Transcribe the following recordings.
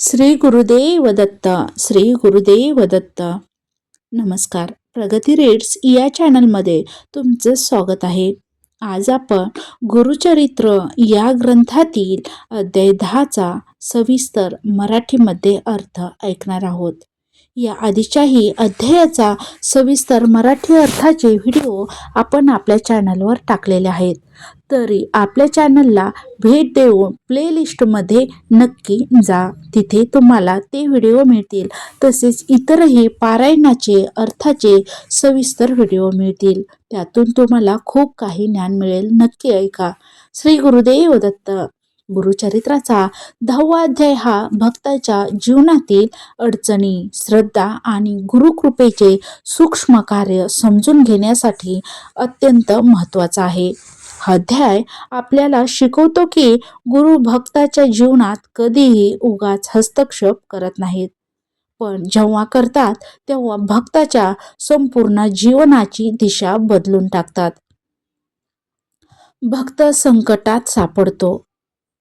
श्री गुरुदेव दत्त श्री गुरुदेव दत्त नमस्कार. प्रगती रेड्स या चॅनलमध्ये तुमचं स्वागत आहे. आज आपण गुरुचरित्र या ग्रंथातील अध्याय दहाचा सविस्तर मराठीमध्ये अर्थ ऐकणार आहोत. या आधीच्याही अध्यायाचा सविस्तर मराठी अर्थाचे व्हिडिओ आपण आपल्या चॅनलवर टाकलेले आहेत. तरी आपल्या चॅनलला भेट देऊन प्लेलिस्टमध्ये नक्की जा. तिथे तुम्हाला ते व्हिडिओ मिळतील. तसेच इतरही पारायणाचे अर्थाचे सविस्तर व्हिडिओ मिळतील. त्यातून तुम्हाला खूप काही ज्ञान मिळेल. नक्की ऐका. श्री गुरुदेव दत्त. गुरुचरित्राचा दहावा अध्याय हा भक्ताच्या जीवनातील अडचणी श्रद्धा आणि गुरुकृपेचे सूक्ष्म कार्य समजून घेण्यासाठी अत्यंत महत्त्वाचा आहे. हा अध्याय आपल्याला शिकवतो की गुरु भक्ताच्या जीवनात कधीही उगाच हस्तक्षेप करत नाहीत. पण जेव्हा करतात तेव्हा भक्ताच्या संपूर्ण जीवनाची दिशा बदलून टाकतात. भक्त संकटात सापडतो.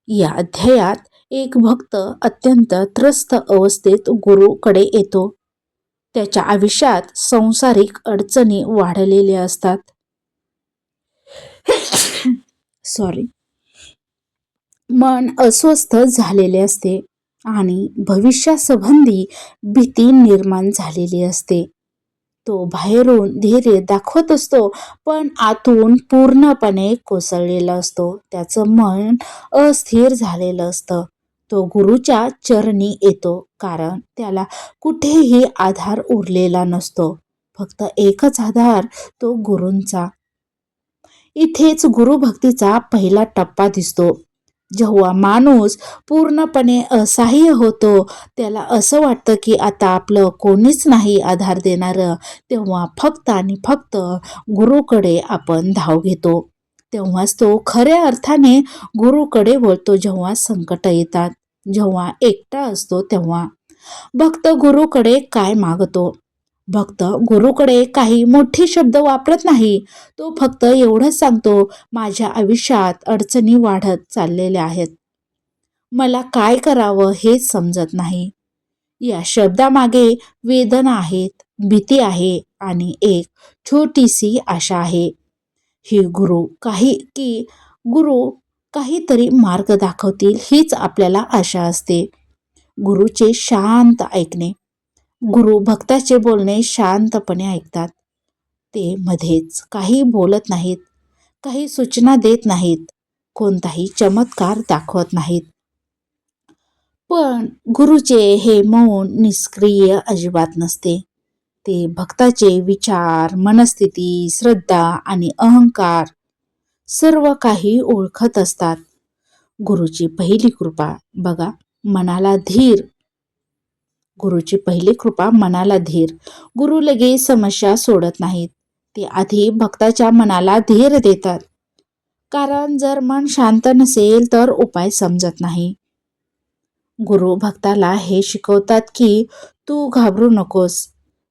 या अध्यायात एक भक्त अत्यंत त्रस्त अवस्थेत गुरुकडे येतो. त्याच्या आयुष्यात संसारिक अडचणी वाढलेल्या असतात. सॉरी मन अस्वस्थ झालेले असते आणि भविष्यासंबंधी भीती निर्माण झालेली असते. तो बाहेरून धैर्य दाखवत असतो पण आतून पूर्णपणे कोसळलेला असतो. त्याचं मन अस्थिर झालेलं असतं. तो गुरुच्या चरणी येतो कारण त्याला कुठेही आधार उरलेला नसतो. फक्त एकच आधार तो गुरूंचा. इथेच गुरुभक्तीचा पहिला टप्पा दिसतो. जेव्हा माणूस पूर्णपणे असहाय्य होतो त्याला असं वाटतं की आता आपलं कोणीच नाही आधार देणारं तेव्हा फक्त आणि फक्त गुरुकडे आपण धाव घेतो. तेव्हाच तो खऱ्या अर्थाने गुरुकडे वळतो जेव्हा संकट येतात जेव्हा एकटा असतो तेव्हा. भक्त गुरुकडे काय मागतो? भक्त गुरुकडे काही मोठे शब्द वापरत नाही. तो फक्त एवढंच सांगतो माझ्या आयुष्यात अडचणी वाढत चाललेल्या आहेत. मला काय करावं हेच समजत नाही. या शब्दामागे वेदना आहेत भीती आहे आणि एक छोटीशी आशा आहे. ही गुरु काही की गुरु काहीतरी मार्ग दाखवतील हीच आपल्याला आशा असते. गुरुचे शांत ऐकणे गुरु भक्ताचे बोलणे शांतपणे ऐकतात. ते मध्येच काही बोलत नाहीत काही सूचना देत नाहीत कोणताही चमत्कार दाखवत नाहीत. पण गुरुचे हे मौन निष्क्रिय अजिबात नसते. ते भक्ताचे विचार मनस्थिती श्रद्धा आणि अहंकार सर्व काही ओळखत असतात. गुरुची पहिली कृपा बघा मनाला धीर गुरुची पहिली कृपा मनाला धीर. गुरु लगेच समस्या सोडत नाहीत. ते आधी भक्ताच्या मनाला धीर देतात. कारण जर मन शांत नसेल तर उपाय समजत नाही. गुरु भक्ताला हे शिकवतात की तू घाबरू नकोस.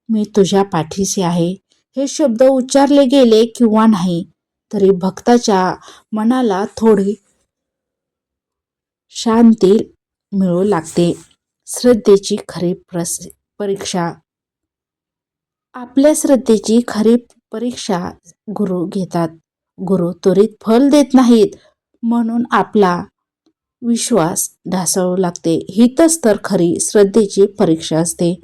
मी तुझ्या पाठीशी आहे. हे शब्द उच्चारले गेले किंवा नाही तरी भक्ताच्या मनाला थोडी शांती मिळू लागते. श्रद्धेची खरी प्रस परीक्षा. आपल्या श्रद्धेची खरी परीक्षा गुरु घेतात. गुरु त्वरित फल देत नाहीत म्हणून आपला विश्वास ढासळू लागते. हीतच तर खरी श्रद्धेची परीक्षा असते.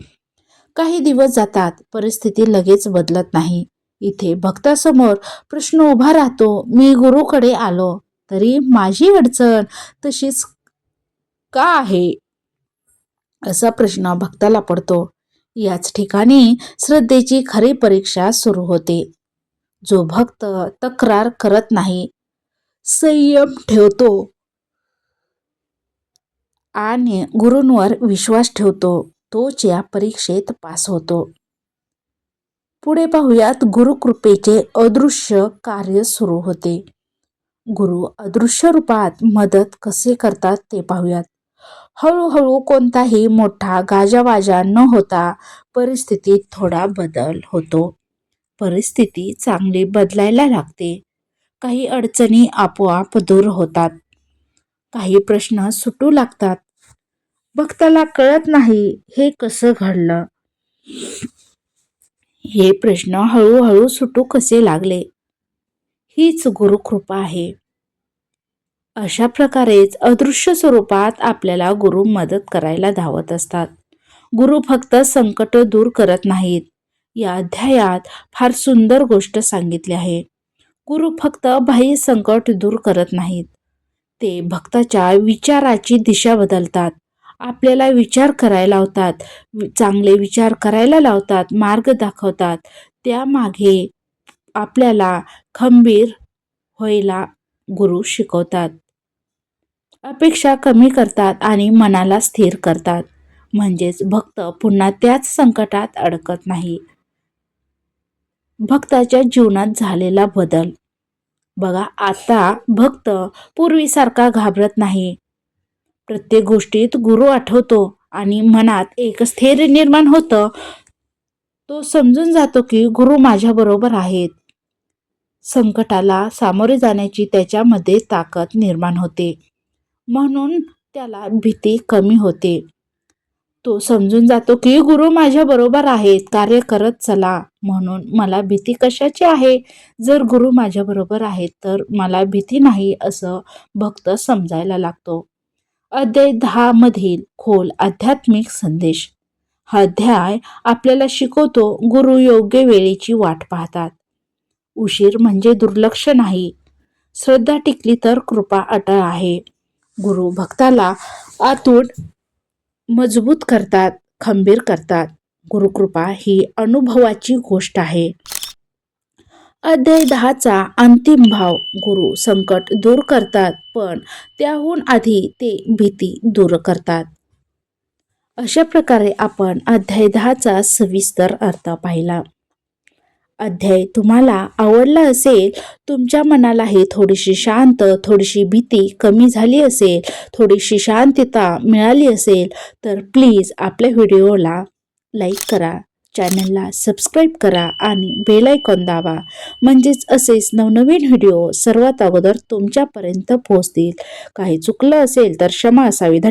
काही दिवस जातात परिस्थिती लगेच बदलत नाही. इथे भक्तासमोर प्रश्न उभा राहतो मी गुरुकडे आलो तरी माझी अडचण तशीच का आहे? असा प्रश्न भक्ताला पडतो. याच ठिकाणी श्रद्धेची खरी परीक्षा सुरू होते. जो भक्त तक्रार करत नाही संयम ठेवतो आणि गुरूंवर विश्वास ठेवतो तोच या परीक्षेत पास होतो. पुढे पाहूयात गुरुकृपेचे अदृश्य कार्य सुरू होते. गुरु अदृश्य रूपात मदत कसे करतात ते पाहूयात. हळूहळू कोणताही मोठा गाजावाजा न होता परिस्थितीत थोडा बदल होतो. परिस्थिती चांगली बदलायला लागते. काही अडचणी आपोआप दूर होतात. काही प्रश्न सुटू लागतात. भक्ताला कळत नाही हे कसं घडलं. हे प्रश्न हळूहळू सुटू कसे लागले? हीच गुरुकृपा आहे. अशा प्रकारेच अदृश्य स्वरूपात आपल्याला गुरु मदत करायला धावत असतात. गुरु फक्त संकट दूर करत नाहीत. या अध्यायात फार सुंदर गोष्ट सांगितली आहे. गुरु फक्त बाह्य संकट दूर करत नाहीत. ते भक्ताच्या विचाराची दिशा बदलतात. आपल्याला विचार करायला लावतात. वि- चांगले विचार करायला लावतात. मार्ग दाखवतात. त्यामागे आपल्याला खंबीर व्हायला गुरु शिकवतात. अपेक्षा कमी करतात आणि मनाला स्थिर करतात. म्हणजेच भक्त पुन्हा त्याच संकटात अडकत नाही. भक्ताच्या जीवनात झालेला बदल. बघा आता भक्त पूर्वीसारखा घाबरत नाही. प्रत्येक गोष्टीत गुरु आठवतो आणि मनात एक स्थैर्य निर्माण होतं. तो समजून जातो की गुरु माझ्याबरोबर आहेत. संकटाला सामोरे जाण्याची त्याच्यामध्ये ताकद निर्माण होते. म्हणून त्याला भीती कमी होते. तो समजून जातो की गुरु माझ्या बरोबर आहेत कार्य करत चला. म्हणून मला भीती कशाची आहे? जर गुरु माझ्या बरोबर आहेत तर मला भीती नाही असं भक्त समजायला लागतो. अध्याय दहा मधील खोल आध्यात्मिक संदेश. हा अध्याय आपल्याला शिकवतो गुरु योग्य वेळेची वाट पाहतात. उशीर म्हणजे दुर्लक्ष नाही. श्रद्धा टिकली तर कृपा अटळ आहे. गुरु भक्ताला आतून मजबूत करतात खंबीर करतात. गुरुकृपा ही अनुभवाची गोष्ट आहे. अध्याय दहाचा अंतिम भाव गुरु संकट दूर करतात पण त्याहून आधी ते भीती दूर करतात. अशा प्रकारे आपण अध्याय दहाचा सविस्तर अर्थ पाहिला. अध्याय तुम्हाला आवडला असेल तुमच्या मनालाही थोडीशी शांत थोडीशी भीती कमी झाली असेल थोडीशी शांतता मिळाली असेल तर प्लीज आपल्या व्हिडिओला लाईक करा चॅनलला सबस्क्राईब करा आणि बेल आयकॉन म्हणजेच असेच नवनवीन व्हिडिओ सर्वात अगोदर तुमच्यापर्यंत पोहोचतील. काही चुकलं असेल तर क्षमा असावी. धन्यवाद.